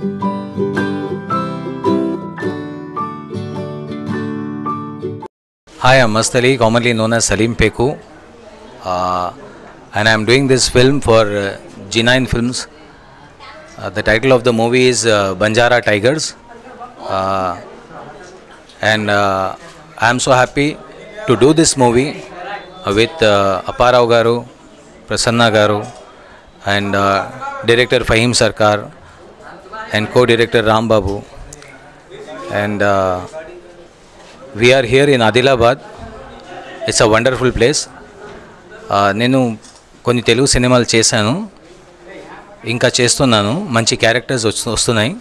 Hi, I'm Mastali, commonly known as Salim Peku, uh, and I'm doing this film for uh, G9 Films. Uh, the title of the movie is uh, Banjara Tigers, uh, and uh, I'm so happy to do this movie uh, with uh, Apparao Garu, Prasanna Garu, and uh, director Fahim Sarkar, and co-director Ram Babu, and. Uh, we are here in Adilabad it's a wonderful place నేను కొన్ని తెలుగు సినిమాలు చేశాను. ఇంకా చేస్తున్నాను. మంచి characters వస్తున్నాయి.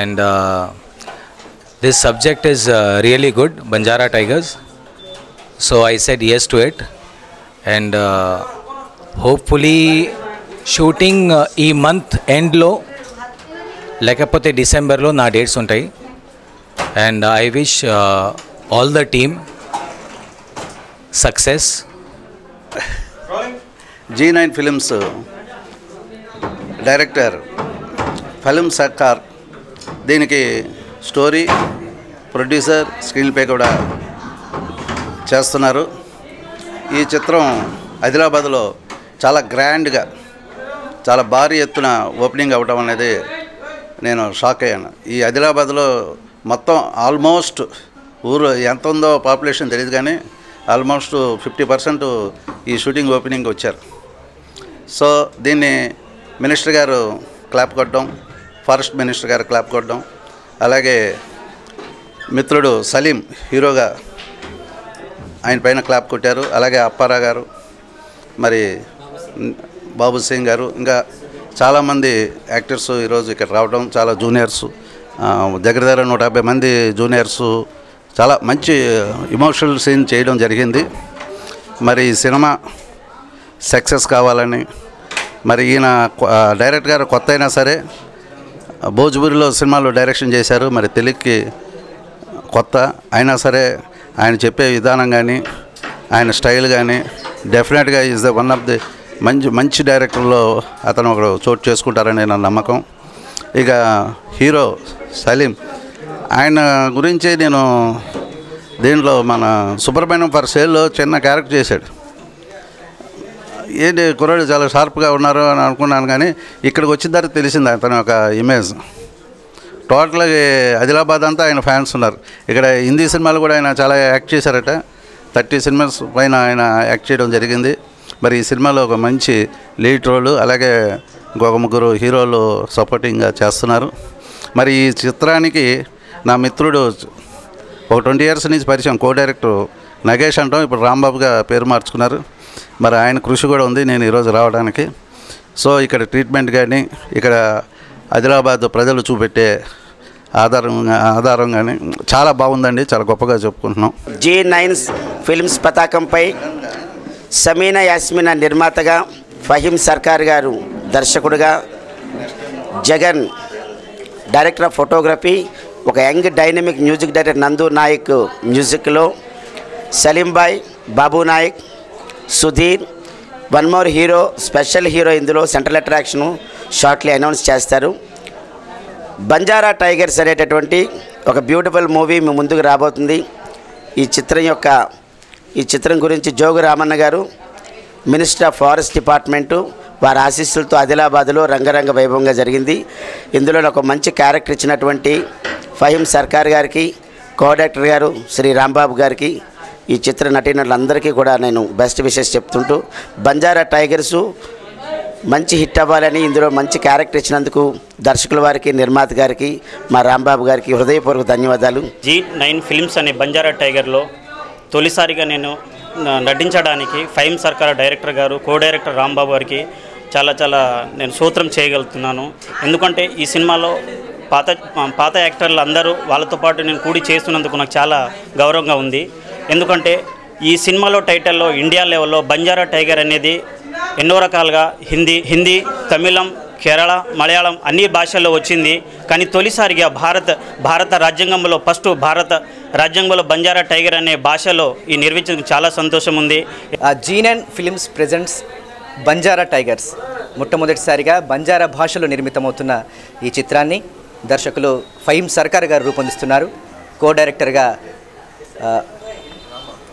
And this subject is really good Banjara Tigers so I said yes to it and hopefully shooting ఈ month ఎండ్లో లేకపోతే డిసెంబర్లో నా డేట్స్ ఉంటాయి. And I wish all the team success. G nine films director film Sarkar. దీనికి story producer screen play కూడా చేస్తున్నారు. ఈ చిత్రం ఆదిలాబాద్లో చాలా గ్రాండ్గా చాలా భారీ ఎత్తున ఓపెనింగ్ అవ్వడం అనేది నేను షాక్ అయ్యాను. ఈ ఆదిలాబాద్లో మొత్తం ఆల్మోస్ట్ ఊరు ఎంత ఉందో పాపులేషన్ తెలియదు కానీ ఆల్మోస్ట్ ఫిఫ్టీ పర్సెంట్ ఈ షూటింగ్ ఓపెనింగ్ వచ్చారు. సో దీన్ని మినిస్టర్ గారు క్లాప్ కొట్టడం ఫారెస్ట్ మినిస్టర్ గారు క్లాప్ కొట్టడం అలాగే మిత్రుడు సలీం హీరోగా ఆయన పైన క్లాప్ కొట్టారు అలాగే అప్పారా గారు మరి బాబు సింగ్ గారు ఇంకా చాలామంది యాక్టర్స్ ఈరోజు ఇక్కడ రావడం చాలా జూనియర్స్. దగ్గర దగ్గర నూట యాభై మంది జూనియర్స్ చాలా మంచి ఇమోషనల్ సీన్ చేయడం జరిగింది. మరి ఈ సినిమా సక్సెస్ కావాలని మరి ఈయన డైరెక్ట్ గారు కొత్త అయినా సరే భోజపూరిలో సినిమాలు డైరెక్షన్ చేశారు. మరి తెలుగుకి కొత్త అయినా సరే ఆయన చెప్పే విధానం కానీ ఆయన స్టైల్ కానీ డెఫినెట్గా is the one of the మంచి మంచి డైరెక్టర్లో అతను ఒకడు చోటు చేసుకుంటారని నా నమ్మకం. ఇక హీరో సలీం ఆయన గురించి నేను దీంట్లో మన సుబ్రహ్మణ్యం ఫర్ సేల్లో చిన్న క్యారెక్టర్ చేశాడు. ఏంటి కుర్రాడు చాలా షార్ప్గా ఉన్నారు అని అనుకున్నాను కానీ ఇక్కడికి వచ్చిన తర్వాత తెలిసింది అతని ఒక ఇమేజ్. టోటల్గా ఆదిలాబాద్ అంతా ఆయన ఫ్యాన్స్ ఉన్నారు. ఇక్కడ హిందీ సినిమాలు కూడా ఆయన చాలా యాక్ట్ చేశారట. థర్టీ సినిమాస్ పైన ఆయన యాక్ట్ చేయడం జరిగింది. మరి ఈ సినిమాలో ఒక మంచి లీడ్ రోల్ అలాగే ఒక ముగ్గురు హీరోలు సపోర్టింగ్గా చేస్తున్నారు. మరి ఈ చిత్రానికి నా మిత్రుడు ఒక ట్వంటీ ఇయర్స్ నుంచి పరిచయం కో డైరెక్టర్ నగేష్ అంటాం. ఇప్పుడు రాంబాబుగా పేరు మార్చుకున్నారు. మరి ఆయన కృషి కూడా ఉంది నేను ఈరోజు రావడానికి. సో ఇక్కడ ట్రీట్మెంట్ కానీ ఇక్కడ ఆదిలాబాద్ ప్రజలు చూపెట్టే ఆధారం ఆధారం కానీ చాలా బాగుందండి. చాలా గొప్పగా చెప్పుకుంటున్నాం. జీ నైన్స్ ఫిల్మ్స్ పతాకంపై సమీనా యాస్మినా నిర్మాతగా ఫహీం సర్కార్ గారు దర్శకుడుగా జగన్ డైరెక్టర్ ఆఫ్ ఫోటోగ్రఫీ ఒక young dynamic music director Nandu Nayak మ్యూజిక్లో Saleembhai Babu Nayak Sudheer one more hero special hero ఇందులో సెంట్రల్ అట్రాక్షను షార్ట్లీ అనౌన్స్ చేస్తారు. బంజారా టైగర్స్ అనేటటువంటి ఒక బ్యూటిఫుల్ మూవీ మీ ముందుకు రాబోతుంది. ఈ చిత్రం యొక్క ఈ చిత్రం గురించి జోగు రామన్న గారు మినిస్టర్ ఆఫ్ ఫారెస్ట్ డిపార్ట్మెంటు వారి ఆశీస్సులతో ఆదిలాబాద్లో రంగరంగ వైభవంగా జరిగింది. ఇందులో ఒక మంచి క్యారెక్టర్ ఇచ్చినటువంటి ఫహీం సర్కార్ గారికి కోడాక్టర్ గారు శ్రీ రాంబాబు గారికి ఈ చిత్ర నటీనటులందరికీ కూడా నేను బెస్ట్ విషెస్ చెప్తుంటూ బంజారా టైగర్సు మంచి హిట్ అవ్వాలని ఇందులో మంచి క్యారెక్టర్ ఇచ్చినందుకు దర్శకుల వారికి నిర్మాత గారికి మా రాంబాబు గారికి హృదయపూర్వక ధన్యవాదాలు. జీ నైన్ ఫిల్మ్స్ అనే బంజారా టైగర్లో తొలిసారిగా నేను నటించడానికి ఫైమ్ సర్కార్ డైరెక్టర్ గారు కో డైరెక్టర్ రాంబాబు గారికి చాలా చాలా నేను సూత్రం చేయగలుగుతున్నాను. ఎందుకంటే ఈ సినిమాలో పాత పాత యాక్టర్లు అందరూ వాళ్ళతో పాటు నేను కూడి చేస్తున్నందుకు నాకు చాలా గౌరవంగా ఉంది. ఎందుకంటే ఈ సినిమాలో టైటిల్లో ఇండియా లెవెల్లో బంజారా టైగర్ అనేది ఎన్నో రకాలుగా హిందీ హిందీ తమిళం కేరళ మలయాళం అన్ని భాషల్లో వచ్చింది. కానీ తొలిసారిగా భారత భారత రాజ్యాంగంలో ఫస్ట్ భారత రాజ్యాంగంలో బంజారా టైగర్ అనే భాషలో ఈ నిర్మించడం చాలా సంతోషం ఉంది. Uh, G9 Films presents Banjara Tigers. మొట్టమొదటిసారిగా బంజారా భాషలో నిర్మితమవుతున్న ఈ చిత్రాన్ని దర్శకులు ఫహీం సర్కార్ గారు రూపొందిస్తున్నారు. కో డైరెక్టర్గా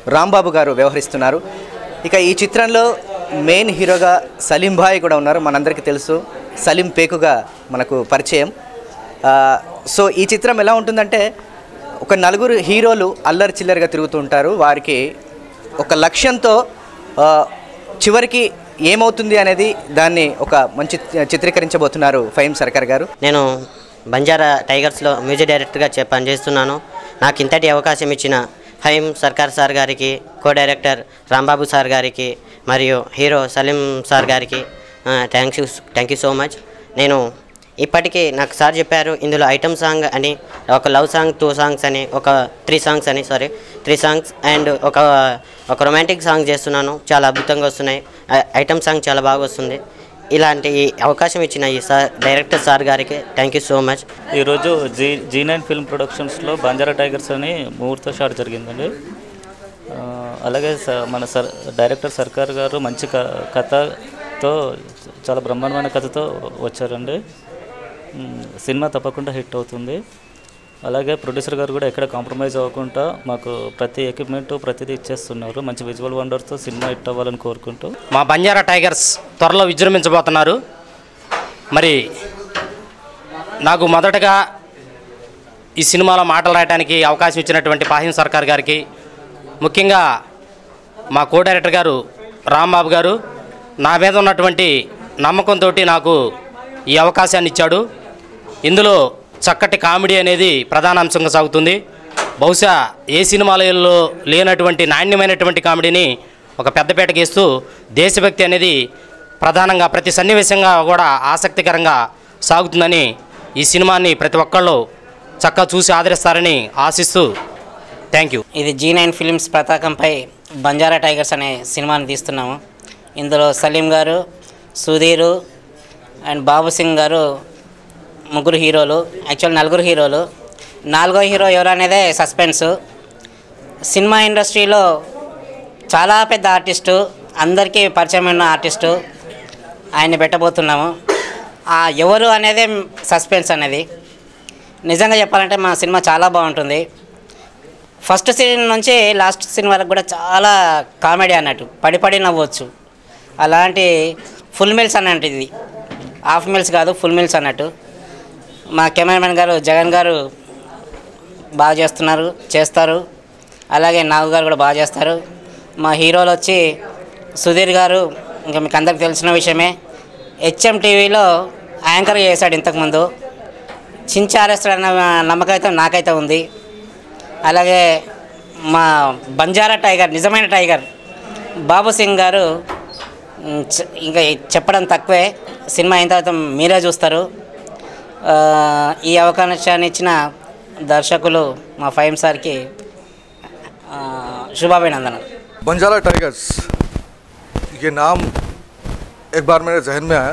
రాంబాబు గారు వ్యవహరిస్తున్నారు. ఇక ఈ చిత్రంలో మెయిన్ హీరోగా సలీం భాయ్ కూడా ఉన్నారు. మనందరికీ తెలుసు. సలీం పేకుగా మనకు పరిచయం. సో ఈ చిత్రం ఎలా ఉంటుందంటే ఒక నలుగురు హీరోలు అల్లరి చిల్లరిగా తిరుగుతూ ఉంటారు. వారికి ఒక లక్ష్యంతో చివరికి ఏమవుతుంది అనేది దాన్ని ఒక మంచి చిత్రీకరించబోతున్నారు ఫహీం సర్కార్ గారు. నేను బంజారా టైగర్స్లో మ్యూజిక్ డైరెక్టర్గా చే పనిచేస్తున్నాను. నాకు ఇంతటి అవకాశం ఇచ్చిన హైం సర్కార్ సార్ గారికి కో డైరెక్టర్ రాంబాబు సార్ గారికి మరియు hero Saleem sir garu thank you thank you so much నేను ఇప్పటికీ నాకు సార్ చెప్పారు ఇందులో ఐటమ్ సాంగ్ అని ఒక లవ్ సాంగ్ టూ సాంగ్స్ అని ఒక త్రీ సాంగ్స్ అని సారీ త్రీ సాంగ్స్ అండ్ ఒక ఒక రొమాంటిక్ సాంగ్ చేస్తున్నాను. చాలా అద్భుతంగా వస్తున్నాయి. ఐటమ్ సాంగ్ చాలా బాగా వస్తుంది. ఇలాంటి అవకాశం ఇచ్చిన ఈ సార్ డైరెక్టర్ సార్ గారికి థ్యాంక్ యూ సో మచ్ ఈరోజు జీ జీ నైన్ ఫిల్మ్ ప్రొడక్షన్స్లో బంజారా టైగర్స్ అని ముహూర్త షాట్ జరిగిందండి. అలాగే మన సర్ డైరెక్టర్ సర్కార్ గారు మంచి క తో చాలా బ్రహ్మాండమైన కథతో వచ్చారండి. సినిమా తప్పకుండా హిట్ అవుతుంది. అలాగే ప్రొడ్యూసర్ గారు కూడా ఎక్కడ కాంప్రమైజ్ అవ్వకుండా మాకు ప్రతి ఎక్విప్మెంట్ ప్రతిదీ ఇచ్చేస్తున్నారు. మంచి విజువల్ వండర్తో సినిమా హిట్ అవ్వాలని కోరుకుంటూ. మా బంజారా టైగర్స్ త్వరలో విజృంభించబోతున్నారు. మరి నాకు మొదటగా ఈ సినిమాలో మాటలు రాయడానికి అవకాశం ఇచ్చినటువంటి పాహిం సర్కార్ గారికి ముఖ్యంగా మా కో డైరెక్టర్ గారు రాంబాబు గారు నా మీద ఉన్నటువంటి నమ్మకంతో నాకు ఈ అవకాశాన్ని ఇచ్చాడు. ఇందులో చక్కటి కామెడీ అనేది ప్రధాన అంశంగా సాగుతుంది. బహుశా ఏ సినిమాలలో లేనటువంటి నాణ్యమైనటువంటి కామెడీని ఒక పెద్దపేట గీస్తూ దేశభక్తి అనేది ప్రధానంగా ప్రతి సన్నివేశంగా కూడా ఆసక్తికరంగా సాగుతుందని ఈ సినిమాని ప్రతి ఒక్కళ్ళు చక్కగా చూసి ఆదరిస్తారని ఆశిస్తూ థ్యాంక్ యూ. ఇది జీ నైన్ ఫిలిమ్స్ పతాకంపై బంజారా టైగర్స్ అనే సినిమాని తీస్తున్నాము. ఇందులో సలీం గారు సుధీరు అండ్ బాబు సింగ్ గారు ముగ్గురు హీరోలు యాక్చువల్ నలుగురు హీరోలు. నాలుగో హీరో ఎవరనేదే అనేదే సస్పెన్స్. సినిమా ఇండస్ట్రీలో చాలా పెద్ద ఆర్టిస్టు అందరికీ పరిచయమైన ఆర్టిస్టు ఆయన్ని పెట్టబోతున్నాము. ఆ ఎవరు అనేదే సస్పెన్స్ అనేది. నిజంగా చెప్పాలంటే మా సినిమా చాలా బాగుంటుంది. ఫస్ట్ సీన్ నుంచి లాస్ట్ సీన్ వరకు కూడా చాలా కామెడీ అన్నట్టు. పడిపడి నవ్వచ్చు. అలాంటి ఫుల్ మీల్స్ అన్నట్టు ఇది. హాఫ్ మీల్స్ కాదు ఫుల్ మీల్స్ అన్నట్టు. మా కెమెరామెన్ గారు జగన్ గారు బాగా చేస్తున్నారు చేస్తారు. అలాగే నాగు గారు కూడా బాగా చేస్తారు. మా హీరోలు వచ్చి సుధీర్ గారు ఇంకా మీకు అందరికి తెలిసిన విషయమే హెచ్ఎం టీవీలో యాంకర్ చేశాడు ఇంతకుముందు. చించారేస్తాడన్న నమ్మకం అయితే నాకైతే ఉంది. అలాగే మా బంజారా టైగర్ నిజమైన టైగర్ బాబు సింగ్ గారు ఇంకా చెప్పడం తక్కువే సినిమా అయిన తర్వాత మీరే చూస్తారు ఆ, ఈ అవకాశాన్ని ఇచ్చిన దర్శకులు మా ఫైమ్ సార్కి ఆ, శుభాభినందనలు बंजारा टाइगर्स ये नाम एक बार मेरे जहन में आया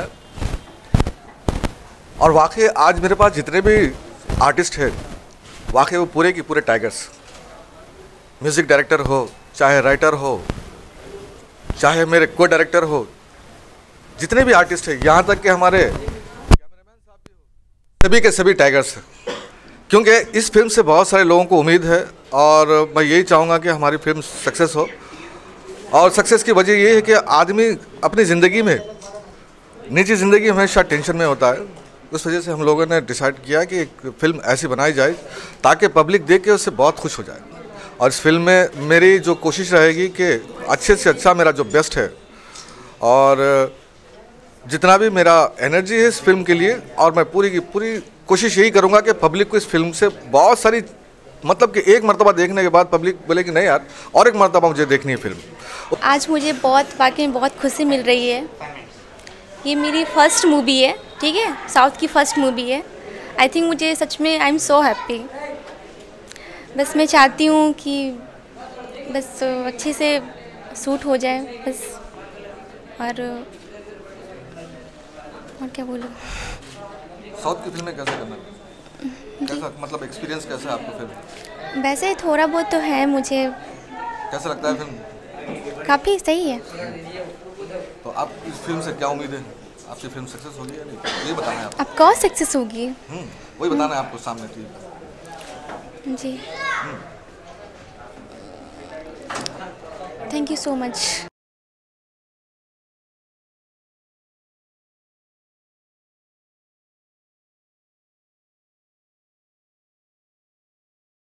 और वाकई आज मेरे पास जितने भी आर्टिस्ट हैं वाकई वो पूरे की पूरे टाइगर्स म्यूज़िक डायरेक्टर हो चाहे राइटर हो चाहे मेरे को डायरेक्टर हो, जितने भी आर्टिस्ट हैं, यहाँ तक कि हमारे कैमरामैन साहब सभी के सभी टाइगर्स हैं। क्योंकि इस फ़िल्म से बहुत सारे लोगों को उम्मीद है और मैं यही चाहूँगा कि हमारी फ़िल्म सक्सेस हो। और सक्सेस की वजह ये है कि आदमी अपनी ज़िंदगी में, निजी ज़िंदगी हमेशा टेंशन में होता है। उस वजह से हम लोगों ने डिसाइड किया कि एक फ़िल्म ऐसी बनाई जाए, ताकि पब्लिक देख के उससे बहुत खुश हो जाए। और इस फ़िल्म में मेरी जो कोशिश रहेगी कि अच्छे से अच्छा मेरा जो बेस्ट है और जितना भी मेरा एनर्जी है इस फ़िल्म के लिए, और मैं पूरी की पूरी कोशिश यही करूँगा कि पब्लिक को इस फ़िल्म से बहुत सारी मतलब कि एक मरतबा देखने के बाद पब्लिक बोले कि नहीं यार, और एक मरतबा मुझे देखनी है फ़िल्म। आज मुझे बहुत, वाकई में बहुत खुशी मिल रही है। ये मेरी फ़र्स्ट मूवी है, ठीक है? साउथ की फ़र्स्ट मूवी है। आई थिंक मुझे सच में आई एम सो हैप्पी बस मैं चाहती हूँ कि बस अच्छे से सूट हो जाए बस। और और क्या बोलूँ? साउथ की फ़िल्में कैसे करना कैसा मतलब एक्सपीरियंस कैसा है आपको फ़िल्म? वैसे थोड़ा बहुत तो है मुझे। कैसा लगता है फ़िल्म? काफ़ी सही है। तो आप इस फ़िल्म से क्या उम्मीद है? आपकी फ़िल्म सक्सेस होगी या नहीं? ये बताना है आप अब कौन सक्सेस होगी? हम्म, वही बताना है आपको सामने ठीक जी। Thank you so much